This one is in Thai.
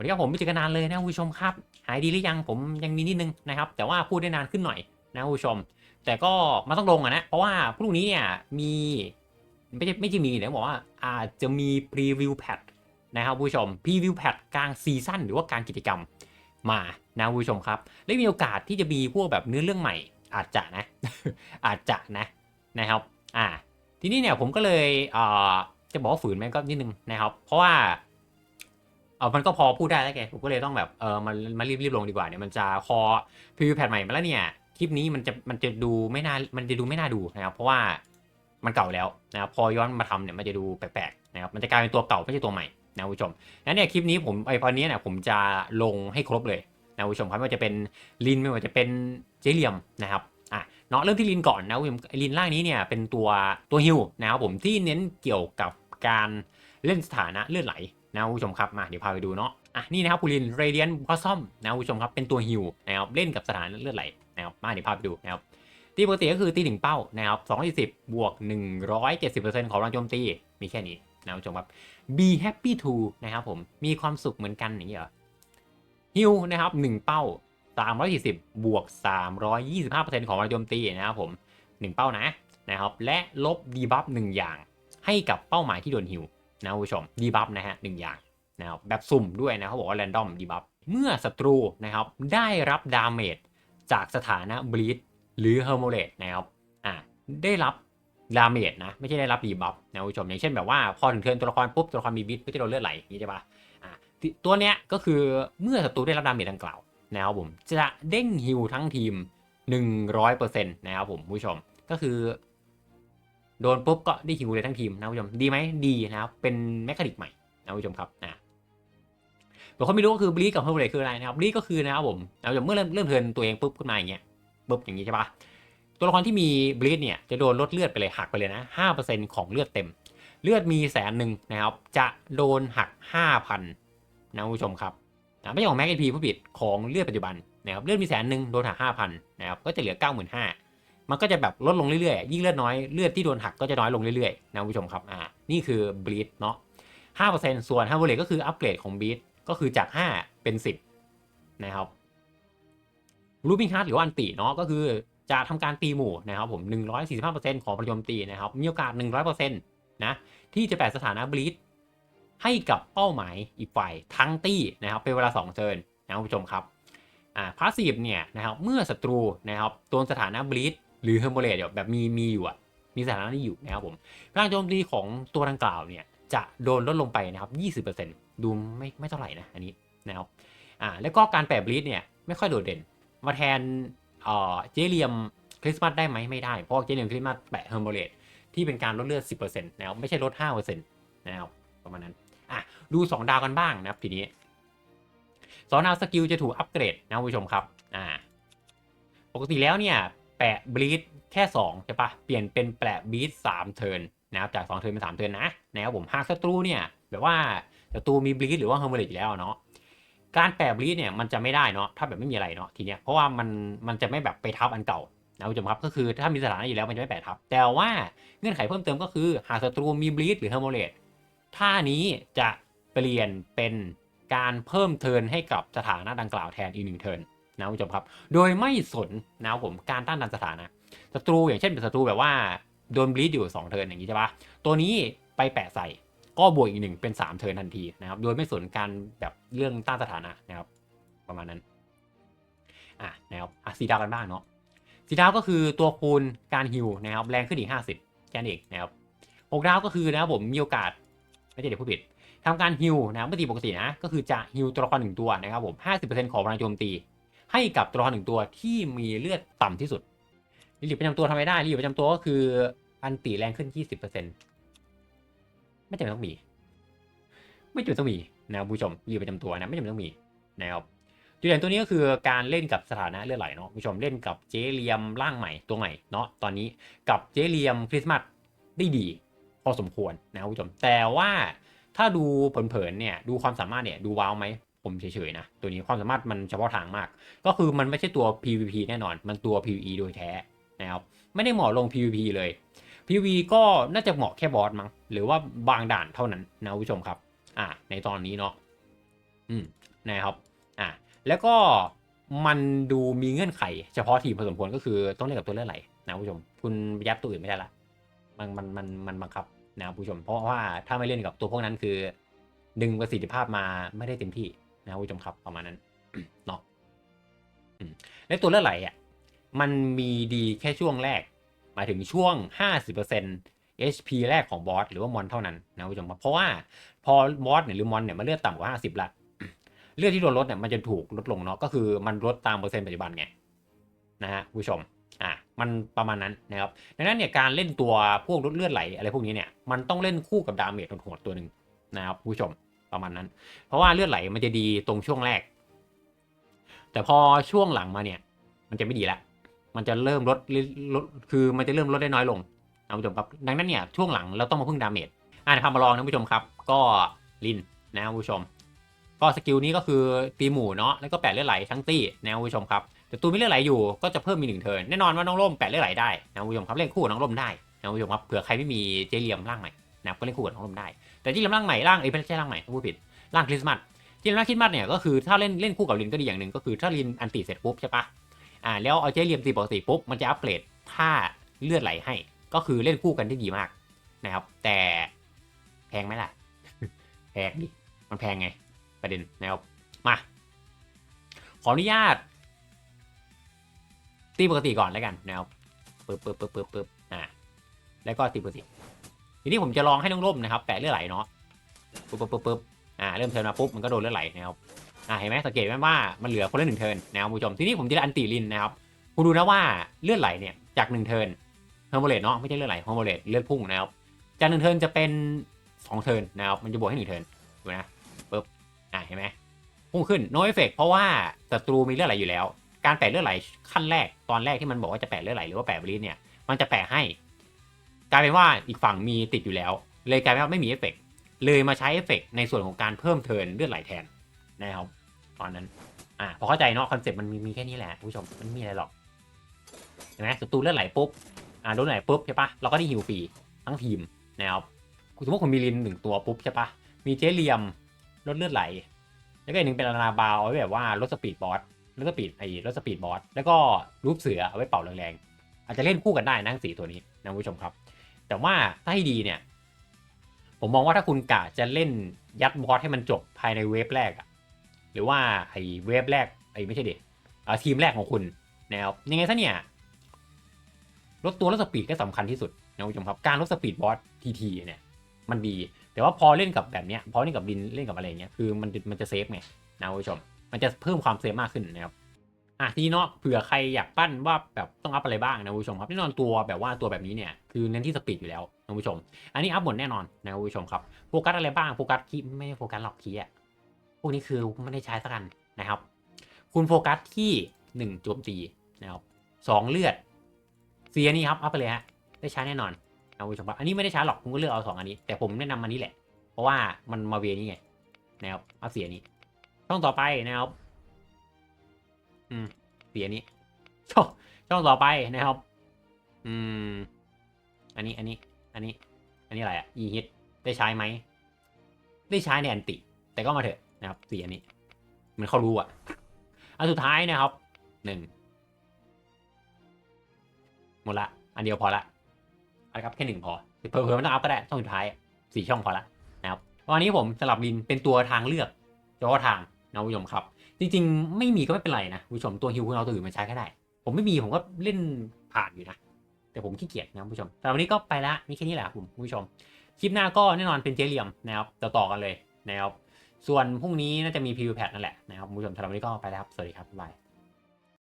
วันนี้ครับผมไม่เจอกันนานเลยนะคุณผู้ชมครับ หายดีหรือยังผมยังมีนิดนึงนะครับ แต่ว่าพูดได้นานขึ้นหน่อยนะคุณผู้ชม แต่ก็มันต้องลงอะนะเพราะว่าพรุ่งนี้เนี่ยมีไม่ใช่ไม่ใช่มีเดี๋ยวบอกว่าอาจจะมีพรีวิวแพทนะครับคุณผู้ชมพรีวิวแพทกลางซีซั่นหรือว่าการกิจกรรมมานะคุณผู้ชมครับและมีโอกาสที่จะมีพวกแบบเนื้อเรื่องใหม่ อาจจะนะ อาจจะนะนะครับอ่าทีนี้เนี่ยผมก็เลยเอ่อจะบอกฝืนไหมก็นิดนึงนะครับ เพราะว่า เออมันก็พอพูดได้แล้วแกผมก็เลยต้องแบบเออมันมารีบรีบลงดีกว่าเนี่ยมันจะพอพรีวิวแพทใหม่มาแล้วเนี่ยคลิปนี้มันจะมันจะดูไม่น่ามันจะดูไม่น่าดูนะครับ เพราะว่ามันเก่าแล้วนะครับพอย้อนมาทำเนี่ยมันจะดูแปลกๆนะครับมันจะกลายเป็นตัวเก่าไม่ใช่ตัวใหม่นะคุณผู้ชมงั้นเนี่ยคลิปนี้ผมไอพอนี้เนี่ยผมจะลงให้ครบเลยนะคุณผู้ชมครับไม่ว่าจะเป็นลินไม่ว่าจะเป็นเจเหลียมนะครับอะเนาะเริ่มที่ลินก่อนนะคุณผู้ชมลินล่างนี้เนี่ยเป็นตัวตัวฮิวนะครับผมที่เน้นเกี่ยวกับการเล่นสถานะเลือดไหล นะคุณผู้ชมครับมาเดี๋ยวพาไปดูเนาะอะนี่นะครับคูลินเรเดียนพอซอมนะคุณผู้ชมครับเป็นตัวฮิวนะครับเล่นกับสถานเลือดไหลนะครับมาเดี๋ยวพาไปดูนะครับตีปกติก็คือตีถึงเป้านะครับ210บบวก170%ของแรงโจมตีมีแค่นี้นะคุณผู้ชมครับ be happy to นะครับผมมีความสุขเหมือนกันอย่างนี้เหรอฮิวนะครับ1เป้า340บบวก325%ของแรงโจมตีนะครับผม1เป้านะนะครับและลบดีบัฟ1อย่างให้กับเป้าหมายที่โดนฮิว นะคุณผู้ชมดีบัฟนะฮะหนึ่งอย่างนะครับแบบสุ่มด้วยนะเขาบอกว่าแรนดอมดีบัฟเมื่อศัตรูนะครับได้รับดาเมจจากสถานะบลีดหรือเฮอร์โมเลตนะครับอ่าได้รับดาเมจนะไม่ใช่ได้รับดีบัฟนะคุณผู้ชมอย่างเช่นแบบว่าพอถึงเทิร์นตัวละครปุ๊บตัวละครมีบลีดก็จะโดนเลือดไหลอย่างนี้ใช่ปะอ่าตัวเนี้ยก็คือเมื่อศัตรูได้รับดาเมจดังกล่าวนะครับผมจะเด้งฮิวทั้งทีม 100%นะครับผมผู้ชมก็คือ โดนปุ๊บก็ได้ฮิวเลยทั้งทีมนะผู้ชมดีไหมดีนะครับเป็นแมคานิกใหม่นะผู้ชมครับนะบางคนไม่รู้ก็คือบลีกับเฮอร์เบคืออะไรนะครับบลีก็คือนะครับผมนะผู้ชมเมื่อเริ่มเริ่มเทินตัวเองปุ๊บขึ้นมาอย่างเงี้ยปุ๊บอย่างงี้ใช่ปะตัวละครที่มีบลีดเนี่ยจะโดนลดเลือดไปเลยหักไปเลยนะห้าเปอร์เซ็นของเลือดเต็ม เลือดมีแสนหนึ่งนะครับจะโดนหักห้าพันนะผู้ชมครับนะไม่ใช่ของแม็กเอพีผู้ผิดของเลือดปัจจุบันนะครับเลือดมีแสนหนึ่งโดนหักห้าพันนะครับก็จะเหลือเก้าห มันก็จะแบบลดลงเรื่อยๆ ยิ่งเลือดน้อยเลือดที่โดนหักก็จะน้อยลงเรื่อยๆนะคุณผู้ชมครับอ่านี่คือบลีดเนาะ5%ส่วนฮาร์โบเลก็คืออัปเกรดของบลีดก็คือจาก5เป็น10นะครับรูบิงฮาร์ดหรือว่าอันติเนาะก็คือจะทำการตีหมู่นะครับผม145%ของประโยมตีนะครับมีโอกาส100%นต์นะที่จะแปะสถานะบลีดให้กับเป้าหมายอีกฝ่ายทั้งตี้นะครับเป็นเวลา2เทิร์นนะคุณผู้ชมครับอ่าพาสซีฟเนี่ยนะครับเมื่อศัตรูนะครับโดนสถานะบลีด หรือเฮอร์โมเลตแบบมีมีอยู่อะมีสถานะนี้อยู่นะครับผมพลังโจมตีของตัวดังกล่าวเนี่ยจะโดนลดลงไปนะครับ 20%ดูไม่ไม่เท่าไหร่นะอันนี้นะครับอ่าแล้วก็การแปะบลีดเนี่ยไม่ค่อยโดดเด่น มาแทนเอ่อเจเลียมคริสต์มาสได้ไหมไม่ได้ เพราะเจเลียมคริสต์มาสแปะเฮอร์โมเลตที่เป็นการลดเลือด 10%นะครับไม่ใช่ลด 5%นะครับประมาณนั้นอะดู 2 ดาวกันบ้างนะครับทีนี้สองดาวสกิลจะถูกอัปเกรดนะคุณผู้ชมครับอ่าปกติแล้วเนี่ย แปะบลีดแค่2ใช่ปะเปลี่ยนเป็นแปะบลีด3เทิร์นนะครับจาก2เทิร์นเป็น3เทิร์นนะนะครับผมหากศัตรูเนี่ยแบบว่าศัตรูมีบลีดหรือว่าเฮอร์เมเลตอยู่แล้วเนาะการแปะบลีดเนี่ยมันจะไม่ได้เนาะถ้าแบบไม่มีอะไรเนาะทีเนี้ยเพราะว่ามันมันจะไม่แบบไปทับอันเก่านะคุณผู้ชมครับก็คือถ้ามีสถานะอยู่แล้วมันจะไม่แปะทับ แต่ว่าเงื่อนไขเพิ่มเติมก็คือหากศัตรูมีบลีดหรือเฮอร์โมเลตท่านี้จะเปลี่ยนเป็นการเพิ่มเทิร์นให้กับสถานะดังกล่าวแทนอีกหนึ่งเทิร์น นะคุณผู้ชมครับ โดยไม่สนนะผมการต้านทานสถานะศัตรูอย่างเช่นเป็นศัตรูแบบว่าโดนบลีดอยู่ 2 เทิร์นอย่างนี้ใช่ปะตัวนี้ไปแปะใส่ก็บวกอีกหนึ่งเป็น 3 เทิร์นทันทีนะครับ โดยไม่สนการแบบเรื่องต้านสถานะนะครับ ประมาณนั้นอะนะครับอะสีดาวกันบ้างเนาะสีดาวก็คือตัวคูณการฮิวนะครับแรงขึ้นอีก 50 แค่นั้นเองนะครับหกดาวก็คือนะครับผมมีโอกาสไม่ใช่เด็กผู้ผิดทำการฮิวนะครับปกติปกตินะก็คือจะฮิวตัวละครหนึ่งตัวนะครับผม 50%ของพลังโจมตี ให้กับตัวละครหนึ่งตัวที่มีเลือดต่ำที่สุดลิลิประจำตัวทำไมได้ลิลิประจำตัวก็คืออันตีแรงขึ้น 20%ไม่จำเป็นต้องมี ไม่จำเป็นต้องมีนะครับผู้ชมลิลิประจำตัวนะไม่จำเป็นต้องมีนะครับจุดเด่นตัวนี้ก็คือการเล่นกับสถานะเลือดไหลเนาะผู้ชมเล่นกับเจเลียมร่างใหม่ตัวใหม่เนาะตอนนี้กับเจเลียมคริสต์มาสได้ดีพอสมควรนะครับผู้ชมแต่ว่าถ้าดูเผินๆเนี่ยดูความสามารถเนี่ยดูว้าวไหม ผมเฉยๆนะ ตัวนี้ความสามารถมันเฉพาะทางมาก ก็คือมันไม่ใช่ตัว PVP แน่นอน มันตัว PVE โดยแท้นะครับไม่ได้เหมาะลง PVP เลย PV ก็น่าจะเหมาะแค่บอสมั้งหรือว่าบางด่านเท่านั้นนะผู้ชมครับ อ่า ในตอนนี้เนาะอืมนะครับอะแล้วก็มันดูมีเงื่อนไข เฉพาะทีมพอสมควรก็คือต้องเล่นกับตัวเลือดไหลนะผู้ชม คุณยัดตัวอื่นไม่ได้ละมันมันมันมันบังคับนะผู้ชม เพราะว่าถ้าไม่เล่นกับตัวพวกนั้นคือ ดึงประสิทธิภาพมาไม่ได้เต็มที่ นะผู้ชมครับประมาณนั้นเนาะและตัวเลือดไหลอะมันมีดีแค่ช่วงแรก หมายถึงช่วง 50% HP แรกของบอสหรือว่ามอนเท่านั้นนะผู้ชมครับเพราะว่าพอบอสเนี่ยหรือมอนเนี่ยมันเลือดต่ำกว่า 50ละเลือดที่โดนลดเนี่ยมันจะถูกลดลงเนาะก็คือมันลดตามเปอร์เซ็นต์ปัจจุบันไงนะฮะผู้ชมอะมันประมาณนั้นนะครับดังนั้นเนี่ยการเล่นตัวพวกลดเลือดไหลอะไรพวกนี้เนี่ยมันต้องเล่นคู่กับดาเมจโหดตัวหนึ่งนะครับผู้ชม ประมาณนั้น เพราะว่าเลือดไหลมันจะดีตรงช่วงแรก แต่พอช่วงหลังมาเนี่ย มันจะไม่ดีละ มันจะเริ่มลดลดคือมันจะเริ่มลดได้น้อยลงนะผู้ชมครับ ดังนั้นเนี่ยช่วงหลังเราต้องมาพึ่งดาเมจอ่าพามาลองนะผู้ชมครับ ก็ลินนะผู้ชม ก็สกิลนี้ก็คือตีหมู่เนาะแล้วก็แปดเลือดไหลทั้งตี้นะผู้ชมครับแต่ตูมีเลือดไหลอยู่ก็จะเพิ่มมีหนึ่งเทิร์นแน่นอนว่าน้องร่มแปดเลือดไหลได้นะผู้ชมครับเล่นคู่น้องร่มได้นะผู้ชมครับเผื่อใครไม่มีเจเลียมร่างใหม่ นะก็เล่นคู่กับน้องร่มได้ แต่เจเลียมร่างใหม่ร่างเอ้ยไม่ใช่ร่างใหม่พูดผิดร่างคริสต์มาสเจเลียมร่างคริสต์มาสเนี่ยก็คือถ้าเล่นเล่นคู่กับลินก็ดีอย่างหนึ่งก็คือถ้าลินอันติเสร็จปุ๊บใช่ปะอ่าแล้วเอาเจเลียมตีปกติปุ๊บมันจะอัปเกรดท่าเลือดไหลให้ ก็คือเล่นคู่กันได้ดีมากนะครับ แต่แพงไหมล่ะแพงดิมันแพงไงประเด็นนะครับมาขออนุญาตตีปกติก่อนแล้วกันนะครับปึ๊บปึ๊บปึ๊บปึ๊บปึ๊บอ่าแล้วก็ตีปกติ ทีนี้ผมจะลองให้น้องร่มนะครับแปะเลือดไหลเนาะปึ๊บปึ๊บปึ๊บปึ๊บอ่าเริ่มเทิร์นมาปุ๊บมันก็โดนเลือดไหลนะครับอ่าเห็นไหมสังเกตไหมว่ามันเหลือคนละหนึ่งเทิร์นนะครับผู้ชมทีนี้ผมจะอันติลินนะครับคุณดูนะว่าเลือดไหลเนี่ยจากหนึ่งเทิร์นเฮอร์โมเลตเนาะไม่ใช่เลือดไหลเฮอร์โมเลตเลือดพุ่งนะครับจากหนึ่งเทิร์นจะเป็นสองเทิร์นนะครับมันจะบวกให้หนึ่งเทิร์นดูนะปึ๊บอ่าเห็นไหมพุ่งขึ้นโนเอฟเฟกเพราะว่าศัตรูมีเลือดไหลอยู่แล้ว การแปะเลือดไหลขั้นแรกตอนแรกที่มันบอกว่าจะแปะเลือดไหลหรือว่าแปะบริสเนี่ยมันจะแปะให้ กลายเป็นว่าอีกฝั่งมีติดอยู่แล้ว เลยกลายเป็นว่าไม่มีเอฟเฟกเลยมาใช้เอฟเฟกในส่วนของการเพิ่มเทินเลือดไหลแทนนะครับตอนนั้นอ่าพอเข้าใจเนาะคอนเซ็ปต์มันมีมีแค่นี้แหละผู้ชมมันไม่มีอะไรหรอกเห็นไหมศัตรูเลือดไหลปุ๊บอ่าโดนไหลปุ๊บใช่ปะเราก็ได้ฮิวฟรีทั้งทีมนะครับสมมติคุณมีลินหนึ่งตัวปุ๊บใช่ปะมีเจเลียมลดเลือดไหล แล้วก็อีกหนึ่งเป็นอนาบาวเอาไว้แบบว่าลดสปีดบอสลดสปีดไอ้ลดสปีดบอสแล้วก็รูปเสือเอาไว้เป่าแรงๆอาจจะเล่นคู่กันได้นะทั้งสี่ตัวนี้นะผู้ชมครับ แต่ว่าถ้าให้ดีเนี่ย ผมมองว่าถ้าคุณกะจะเล่นยัดบอสให้มันจบภายในเวฟแรกอะหรือว่าไอ้เวฟแรกไอ้ไม่ใช่เด็ทีมแรกของคุณนะครับยังไงซะเนี่ยลดตัวลดสปีดก็สำคัญที่สุดนะคุณผู้ชมครับการลดสปีดบอสทีทีเนี่ยมันดี แต่ว่าพอเล่นกับแบบเนี้ยพอเล่นกับดินเล่นกับอะไรเงี้ยคือมันมันจะเซฟไงนะคุณผู้ชมมันจะเพิ่มความเซฟมากขึ้นนะครับ อะทีนี้เนาะเผื่อใครอยากปั้นว่าแบบต้องอัพอะไรบ้างนะคุณผู้ชมครับแน่นอนตัวแบบว่าตัวแบบนี้เนี่ยคือเน้นที่สปีดอยู่แล้วนะคุณผู้ชม อันนี้อัพหมดแน่นอนนะคุณผู้ชมครับโฟกัสอะไรบ้างโฟกัสคีย์ไม่โฟกัสหรอกคีย์อะพวกนี้คือไม่ได้ใช้สักกันนะครับ คุณโฟกัสที่หนึ่งโจมตีนะครับสองเลือดเสียนี่ครับอัพไปเลยฮะได้ใช้แน่นอนนะคุณผู้ชมครับอันนี้ไม่ได้ใช้หรอกคุณก็เลือกเอาสองอันนี้ แต่ผมแนะนำอันนี้แหละ เพราะว่ามันมาเวนี่ไงนะครับอัพเสียนี้ช่องต่อไปนะครับอืม เสียนี้ช่องช่องต่อไปนะครับ อืม อันนี้อันนี้ อันนี้ อันนี้อะไรอะอีฮิตได้ใช้ไหม ได้ใช้ในแอนติ แต่ก็มาเถอะนะครับสีอันนี้มันเขารู้อะอันสุดท้ายนะครับหนึ่งหมดละ อันเดียวพอละอาละครับแค่หนึ่งพอเพิ่มๆไม่ต้องอัพก็ได้ช่องสุดท้ายสี่ช่องพอละนะครับวันนี้ผมสลับลินเป็นตัวทางเลือกเฉพาะทาง นะผู้ชมครับ จริงๆ ไม่มีก็ไม่เป็นไรนะผู้ชมตัวฮิวคุณเอาตัวอื่นมาใช้ก็ได้ ผมไม่มีผมก็เล่นผ่านอยู่นะ แต่ผมขี้เกียจนะผู้ชมแต่วันนี้ก็ไปละมีแค่นี้แหละคุณผมผู้ชม คลิปหน้าก็แน่นอนเป็นเจเลียมนะครับต่อกันเลยนะครับส่วนพรุ่งนี้น่าจะมีพรีวิวแพทนั่นแหละนะครับคุณผู้ชมสำหรับวันนี้ก็ไปแล้วครับสวัสดีครับบาย